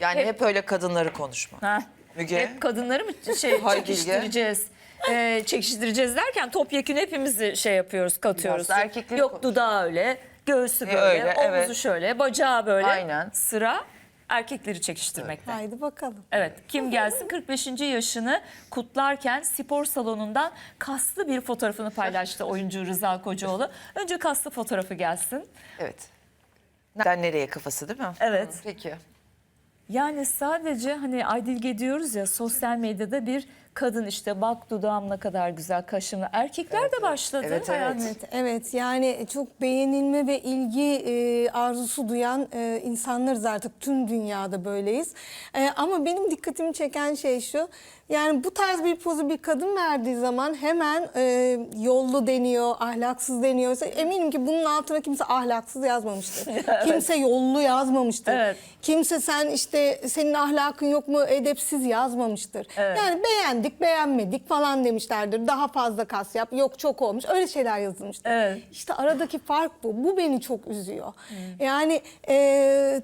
Yani hep, öyle kadınları konuşma. Ha. Müge. Hep kadınları mı şey Hay Bilge. çekiştireceğiz? Ee, çekiştireceğiz derken topyekun hepimizi şey yapıyoruz, katıyoruz. Biraz da erkekleri Yok dudağı öyle, göğsü böyle, öyle, omuzu evet. şöyle, bacağı böyle. Aynen. Sıra erkekleri çekiştirmekte. Haydi bakalım. Evet kim gelsin 45. yaşını kutlarken spor salonundan kaslı bir fotoğrafını paylaştı oyuncu Rıza Kocaoğlu. Önce kaslı fotoğrafı gelsin. Evet. Nereden nereye kafası değil mi? Evet. Peki. Yani sadece hani Aydilge diyoruz ya sosyal medyada bir kadın işte bak dudağım ne kadar güzel kaşımla. Erkekler de başladı. Evet, evet. Evet, evet yani çok beğenilme ve ilgi e, arzusu duyan e, insanlarız artık tüm dünyada böyleyiz. E, ama benim dikkatimi çeken şey şu yani bu tarz bir pozu bir kadın verdiği zaman hemen e, yollu deniyor, ahlaksız deniyor. Eminim ki bunun altına kimse ahlaksız yazmamıştır. Kimse yollu yazmamıştır. Evet. Kimse sen işte senin ahlakın yok mu edepsiz yazmamıştır. Evet. Yani beğendik beğenmedik falan demişlerdir. Daha fazla kas yap yok çok olmuş öyle şeyler yazılmıştır. Evet. İşte aradaki fark bu. Bu beni çok üzüyor. Yani e,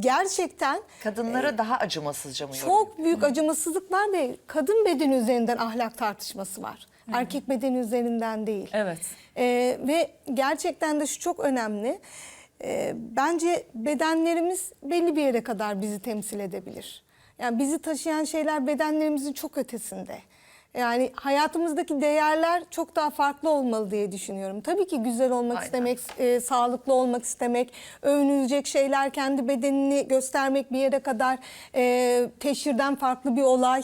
gerçekten Kadınlara daha acımasızca mı yorum? çok büyük acımasızlık var ve kadın bedeni üzerinden ahlak tartışması var. Erkek bedeni üzerinden değil. Evet. Ee, ve gerçekten de şu çok önemli. Ee, bence bedenlerimiz belli bir yere kadar bizi temsil edebilir. Yani bizi taşıyan şeyler bedenlerimizin çok ötesinde. Yani hayatımızdaki değerler çok daha farklı olmalı diye düşünüyorum. Tabii ki güzel olmak Aynen. istemek, e, sağlıklı olmak istemek, övünülecek şeyler, kendi bedenini göstermek bir yere kadar e, teşhirden farklı bir olay.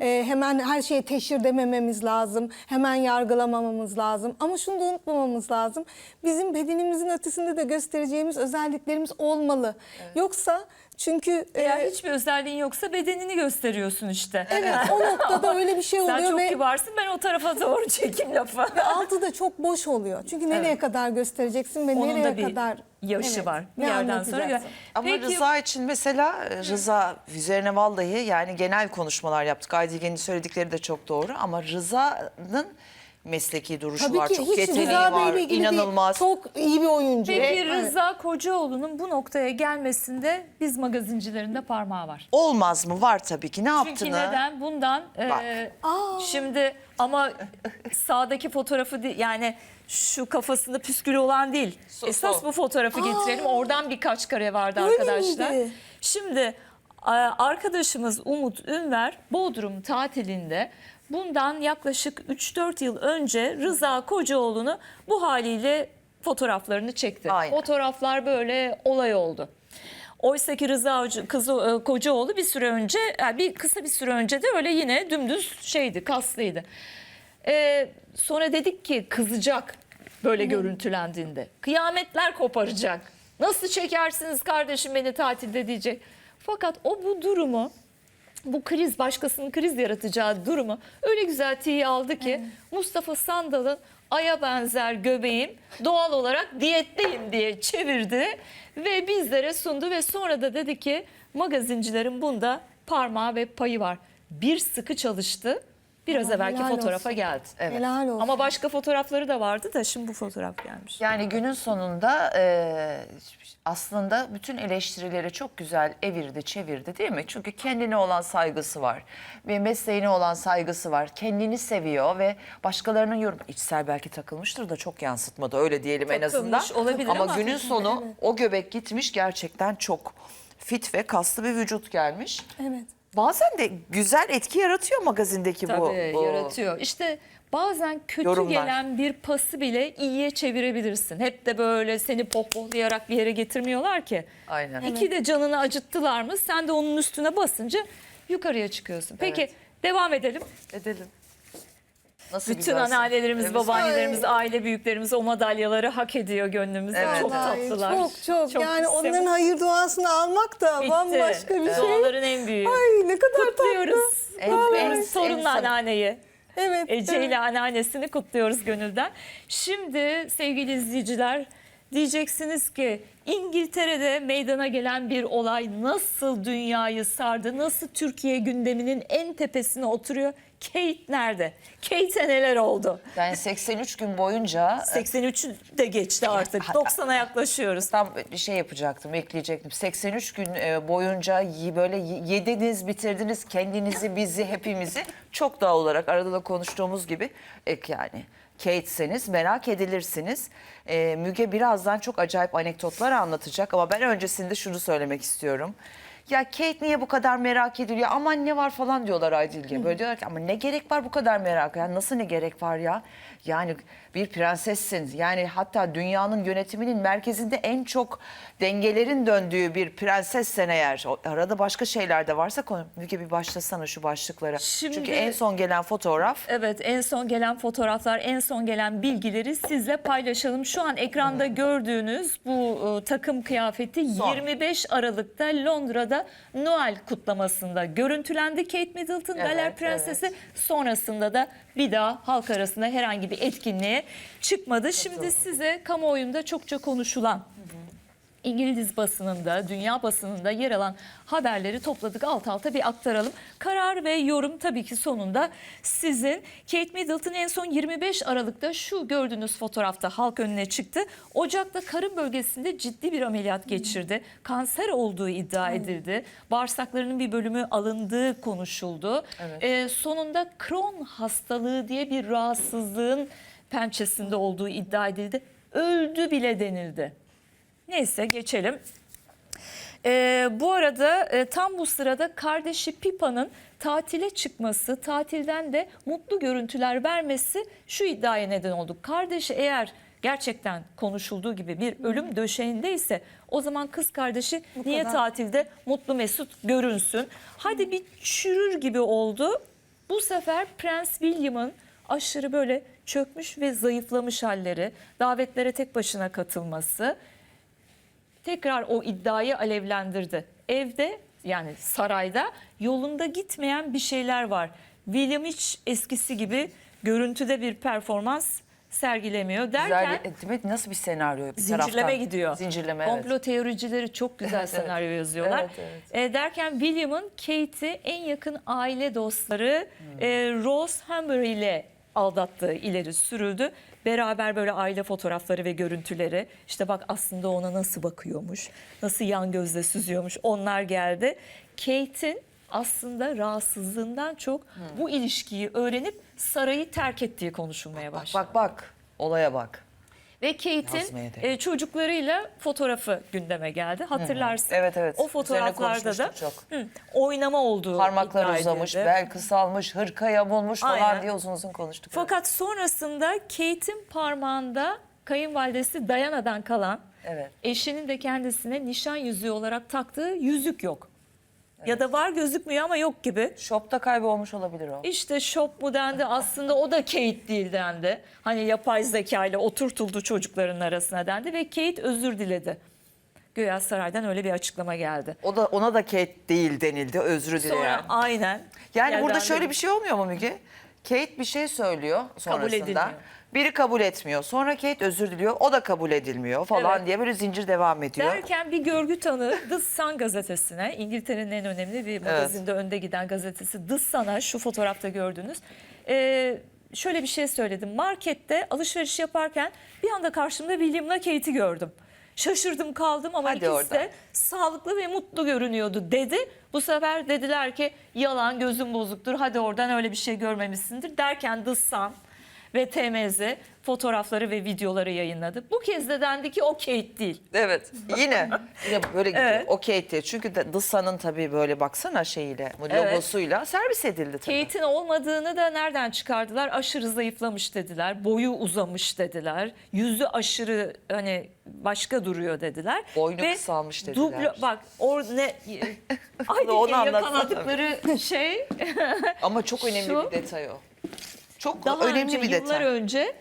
E, hemen her şeye teşhir demememiz lazım. Hemen yargılamamamız lazım. Ama şunu da unutmamamız lazım. Bizim bedenimizin ötesinde de göstereceğimiz özelliklerimiz olmalı. Yoksa çünkü e, Eğer hiçbir özelliğin yoksa bedenini gösteriyorsun işte. evet o noktada öyle bir şey Sen oluyor çok ve kibarsın ben o tarafa doğru çekim lafı. altı da çok boş oluyor. Çünkü nereye kadar göstereceksin ve Onun nereye bir kadar yaşı Evet, var. Bir ne yerden sonra. Ama Peki, Rıza için mesela e, Rıza üzerine vallahi yani genel konuşmalar yaptık. Aydige'nin söyledikleri de çok doğru ama Rıza'nın mesleki duruşu Tabii var. ki çok hiç yeteneği Rıza var. Bey'le ilgili inanılmaz. Çok iyi bir oyuncu. Peki Ve- Rıza Kocaoğlu'nun bu noktaya gelmesinde biz magazincilerin de parmağı var. Olmaz mı? Var tabii ki. Ne Çünkü yaptığını. neden? Bundan Bak. e, şimdi ama sağdaki fotoğrafı yani şu kafasında püskülü olan değil. Esas bu fotoğrafı getirelim. Oradan birkaç kare vardı Öyle arkadaşlar. miydi? Şimdi a, arkadaşımız Umut Ünver Bodrum tatilinde bundan yaklaşık 3-4 yıl önce Rıza Kocaoğlu'nu bu haliyle fotoğraflarını çekti. Aynen. Fotoğraflar böyle olay oldu. Oysa ki Rıza kızı e, Kocaoğlu bir süre önce yani bir kısa bir süre önce de öyle yine dümdüz şeydi kaslıydı. Ee, sonra dedik ki kızacak böyle görüntülendiğinde. Kıyametler koparacak. Nasıl çekersiniz kardeşim beni tatilde diyecek. Fakat o bu durumu bu kriz başkasının kriz yaratacağı durumu öyle güzel tiye aldı ki Mustafa Sandal'ın aya benzer göbeğim doğal olarak diyetteyim diye çevirdi ve bizlere sundu ve sonra da dedi ki magazincilerin bunda parmağı ve payı var. Bir sıkı çalıştı. Biraz evvelki helal fotoğrafa olsun. geldi. Evet. Helal olsun. Ama başka fotoğrafları da vardı da şimdi bu fotoğraf gelmiş. Yani günün sonunda e, aslında bütün eleştirileri çok güzel evirdi, çevirdi değil mi? Çünkü kendine olan saygısı var ve mesleğine olan saygısı var. Kendini seviyor ve başkalarının yorum içsel belki takılmıştır da çok yansıtmadı öyle diyelim en azından. Takılmış olabilir ama- günün sonu o göbek gitmiş gerçekten çok fit ve kaslı bir vücut gelmiş. Evet. Bazen de güzel etki yaratıyor magazindeki bu. Tabii bu- yaratıyor. İşte bazen kötü Yorumlar. gelen bir pası bile iyiye çevirebilirsin. Hep de böyle seni pohpohlayarak bir yere getirmiyorlar ki. Aynen. İki de canını acıttılar mı sen de onun üstüne basınca yukarıya çıkıyorsun. Peki Evet. devam edelim. Edelim. Nasıl Bütün güzelsin. anneannelerimiz, Evet. babaannelerimiz, aile büyüklerimiz o madalyaları hak ediyor gönlümüzde. Evet. Çok tatlılar. Çok çok. yani onların hayır duasını almak da Bitti. bambaşka bir şey. Duaların en büyüğü. Ay ne kadar Kutluyoruz. En- Kutluyoruz en- torunlu en- anneanneyi. Evet. Ece evet. ile anneannesini kutluyoruz gönülden. Şimdi sevgili izleyiciler Diyeceksiniz ki İngiltere'de meydana gelen bir olay nasıl dünyayı sardı? Nasıl Türkiye gündeminin en tepesine oturuyor? Kate nerede? Kate'e neler oldu? Yani 83 gün boyunca 83 de geçti artık. 90'a yaklaşıyoruz. tam bir şey yapacaktım, ekleyecektim. 83 gün e, boyunca böyle yediniz, bitirdiniz kendinizi, bizi, hepimizi. Çok daha olarak arada da konuştuğumuz gibi ek yani. Kate'seniz merak edilirsiniz. E, Müge birazdan çok acayip anekdotlar anlatacak ama ben öncesinde şunu söylemek istiyorum. Ya Kate niye bu kadar merak ediliyor? Aman ne var falan diyorlar Aydilge. Böyle diyorlar ki ama ne gerek var bu kadar merak? Ya nasıl ne gerek var ya? Yani bir prensessin. Yani hatta dünyanın yönetiminin merkezinde en çok dengelerin döndüğü bir prensessen eğer. o- Arada başka şeyler de varsa konu. Müge bir başlasana şu başlıklara. Şimdi- Çünkü en son gelen fotoğraf Evet en son gelen fotoğraflar, en son gelen bilgileri sizle paylaşalım. Şu an ekranda gördüğünüz bu e, takım kıyafeti Son. 25 Aralık'ta Londra'da Noel kutlamasında görüntülendi Kate Middleton Evet, Galer Prensesi. Sonrasında da bir daha halk arasında herhangi bir etkinliğe çıkmadı. Şimdi size kamuoyunda çokça konuşulan İngiliz basınında, dünya basınında yer alan haberleri topladık alt alta bir aktaralım. Karar ve yorum tabii ki sonunda sizin. Kate Middleton en son 25 Aralık'ta şu gördüğünüz fotoğrafta halk önüne çıktı. Ocak'ta karın bölgesinde ciddi bir ameliyat geçirdi. Kanser olduğu iddia edildi. Bağırsaklarının bir bölümü alındığı konuşuldu. Ee, sonunda Crohn hastalığı diye bir rahatsızlığın pençesinde olduğu iddia edildi. Öldü bile denildi. Neyse geçelim. Ee, bu arada e, tam bu sırada kardeşi Pipa'nın tatile çıkması, tatilden de mutlu görüntüler vermesi şu iddiaya neden oldu. Kardeşi eğer gerçekten konuşulduğu gibi bir ölüm döşeğindeyse o zaman kız kardeşi niye kadar. tatilde mutlu mesut görünsün? Hadi bir çürür gibi oldu. Bu sefer Prens William'ın aşırı böyle çökmüş ve zayıflamış halleri, davetlere tek başına katılması tekrar o iddiayı alevlendirdi. Evde yani sarayda yolunda gitmeyen bir şeyler var. William hiç eskisi gibi görüntüde bir performans sergilemiyor derken güzel, mi? nasıl bir senaryo bir zincirleme taraftan? gidiyor. Zincirleme evet. Komplo teoricileri çok güzel Evet, evet. senaryo yazıyorlar. Evet, E, evet. derken William'ın Kate'i en yakın aile dostları Hmm. e, Rose Humber ile aldattığı ileri sürüldü. Beraber böyle aile fotoğrafları ve görüntüleri işte bak aslında ona nasıl bakıyormuş, nasıl yan gözle süzüyormuş onlar geldi. Kate'in aslında rahatsızlığından çok Hmm. bu ilişkiyi öğrenip sarayı terk ettiği konuşulmaya başladı. bak bak olaya bak. Ve Kate'in e, çocuklarıyla fotoğrafı gündeme geldi. Hatırlarsın. Evet, evet. O fotoğraflarda da konuşmuştuk hı, oynama olduğu Parmaklar uzamış, edildi. bel kısalmış, hırka yamulmuş falan Aynen. diye uzun uzun konuştuk. Fakat sonrasında Kate'in parmağında kayınvalidesi Diana'dan kalan Evet. eşinin de kendisine nişan yüzüğü olarak taktığı yüzük yok. Ya da var gözükmüyor ama yok gibi. Shop'ta kaybolmuş olabilir o. İşte şop mu dendi aslında o da Kate değil dendi. Hani yapay zeka ile oturtuldu çocukların arasına dendi ve Kate özür diledi. Güya saraydan öyle bir açıklama geldi. O da ona da Kate değil denildi. Özrü dileyen. Sonra aynen. Yani yerden burada şöyle de- bir şey olmuyor mu Müge? Kate bir şey söylüyor sonrasında. edilmiyor. Biri kabul etmiyor. Sonra Kate özür diliyor. O da kabul edilmiyor falan Evet. diye böyle zincir devam ediyor. Derken bir görgü tanığı The Sun gazetesine, İngiltere'nin en önemli bir magazinde önde giden gazetesi The Sun'a şu fotoğrafta gördünüz. Ee, şöyle bir şey söyledim. Markette alışveriş yaparken bir anda karşımda William'la Kate'i gördüm. Şaşırdım kaldım ama Hadi ikisi oradan. de sağlıklı ve mutlu görünüyordu dedi. Bu sefer dediler ki yalan gözün bozuktur hadi oradan öyle bir şey görmemişsindir derken Sun ve TMZ fotoğrafları ve videoları yayınladı. Bu kez de dendi ki o Kate değil. Evet. Yine yine böyle gidiyor. Evet. O Kate. Çünkü de The Sun'ın tabii böyle baksana şeyiyle, logosuyla servis edildi tabii. Kate'in olmadığını da nereden çıkardılar? Aşırı zayıflamış dediler. Boyu uzamış dediler. Yüzü aşırı hani başka duruyor dediler. Boynu kısalmış dediler. Dublo, bak or ne Ay Onu anlatsana. yakaladıkları şey Ama çok önemli Şu- bir detay o. Çok daha önemli önce bir yıllar detay. önce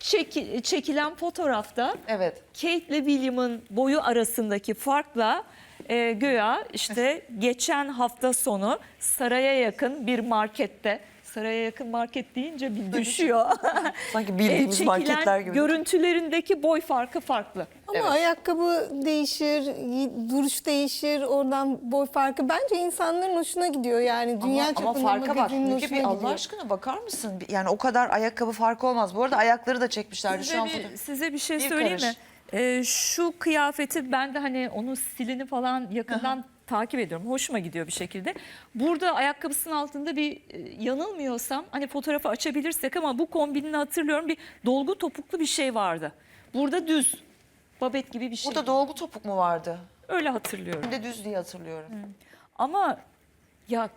çeki- çekilen fotoğrafta Evet. Kate ile William'ın boyu arasındaki farkla e, güya işte geçen hafta sonu saraya yakın bir markette Saraya yakın market deyince bir düşüyor. Sanki E, bildiğimiz çekilen marketler gibi. görüntülerindeki boy farkı farklı. Ama Evet. ayakkabı değişir, y- duruş değişir, oradan boy farkı. Bence insanların hoşuna gidiyor yani. Dünya ama, ama çapında farka bak. magazinin Müge hoşuna Bey Allah gidiyor. aşkına bakar mısın? Yani o kadar ayakkabı farkı olmaz. Bu arada ayakları da çekmişlerdi Size şu an. bir, size bir şey Bir söyleyeyim karış. mi? Ee, şu kıyafeti ben de hani onun stilini falan yakından takip ediyorum. Hoşuma gidiyor bir şekilde. Burada ayakkabısının altında bir e, yanılmıyorsam hani fotoğrafı açabilirsek ama bu kombinini hatırlıyorum bir dolgu topuklu bir şey vardı. Burada düz. Babet gibi bir şey. Burada dolgu topuk mu vardı? Öyle hatırlıyorum. Ben de düz diye hatırlıyorum. Ama ya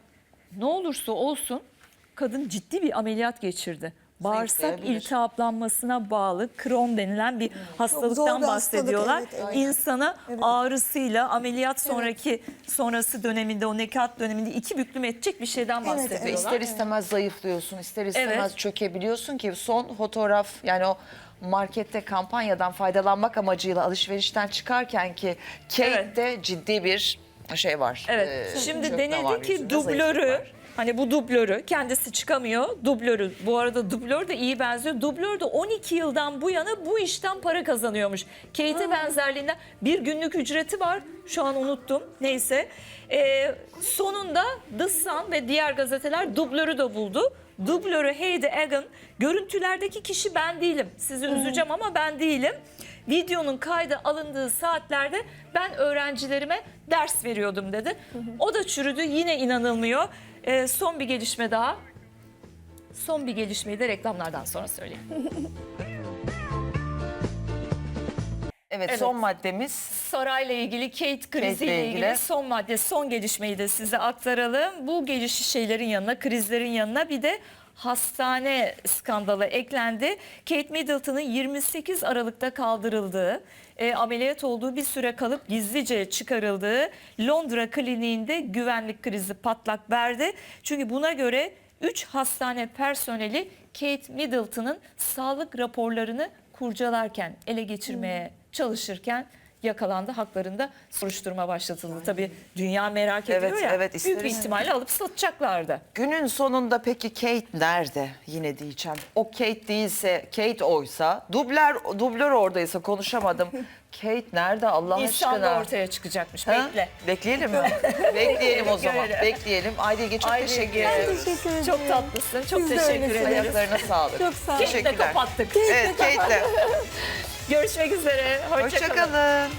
ne olursa olsun kadın ciddi bir ameliyat geçirdi. Bağırsak iltihaplanmasına bağlı Crohn denilen bir hastalıktan bir hastalık, bahsediyorlar. evet, evet. İnsana ağrısıyla ameliyat sonraki sonrası döneminde o nekat döneminde iki büklüm edecek bir şeyden Evet, bahsediyorlar. evet. Ve ister istemez zayıflıyorsun, ister istemez Evet. çökebiliyorsun ki son fotoğraf yani o markette kampanyadan faydalanmak amacıyla alışverişten çıkarken ki Kate'de ciddi bir şey var. Evet. Ee, Şimdi denildi ki dublörü var. Hani bu dublörü kendisi çıkamıyor. Dublörü bu arada dublör de iyi benziyor. Dublör de 12 yıldan bu yana bu işten para kazanıyormuş. Kate'e benzerliğinden bir günlük ücreti var. Şu an unuttum. Neyse. Ee, sonunda The Sun ve diğer gazeteler dublörü de buldu. Dublörü Heidi Egan görüntülerdeki kişi ben değilim. Sizi üzeceğim ama ben değilim. Videonun kayda alındığı saatlerde ben öğrencilerime ders veriyordum dedi. O da çürüdü yine inanılmıyor. Ee, son bir gelişme daha. Son bir gelişmeyi de reklamlardan sonra söyleyeyim. Evet, Evet. son maddemiz Sarayla ilgili Kate kriziyle Kate'le ilgili. ilgili. son madde, son gelişmeyi de size aktaralım. Bu geliş şeylerin yanına, krizlerin yanına bir de hastane skandalı eklendi. Kate Middleton'ın 28 Aralık'ta kaldırıldığı, e, ameliyat olduğu bir süre kalıp gizlice çıkarıldığı Londra kliniğinde güvenlik krizi patlak verdi. Çünkü buna göre 3 hastane personeli Kate Middleton'ın sağlık raporlarını kurcalarken, ele geçirmeye çalışırken yakalandı. Haklarında soruşturma başlatıldı. Tabii dünya merak Evet, ediyor ya. evet, büyük bir ihtimalle alıp satacaklardı. Günün sonunda peki Kate nerede? Yine diyeceğim. O Kate değilse, Kate oysa, dublör, dublör oradaysa konuşamadım. Kate nerede Allah İnşallah aşkına? ortaya çıkacakmış. Ha? Bekle. Bekleyelim mi? Bekleyelim o zaman. Görelim. Bekleyelim. Aydilge çok Aydilge. teşekkür Ben ediyoruz. Teşekkür ederim. Çok tatlısın. Çok Biz de teşekkür öylesiniz. ederiz. Ayaklarına sağlık. Çok sağ olun. Kate'le Teşekkürler. kapattık. Evet Kate'le. Görüşmek üzere. Hoşça kalın. Hoşçakalın.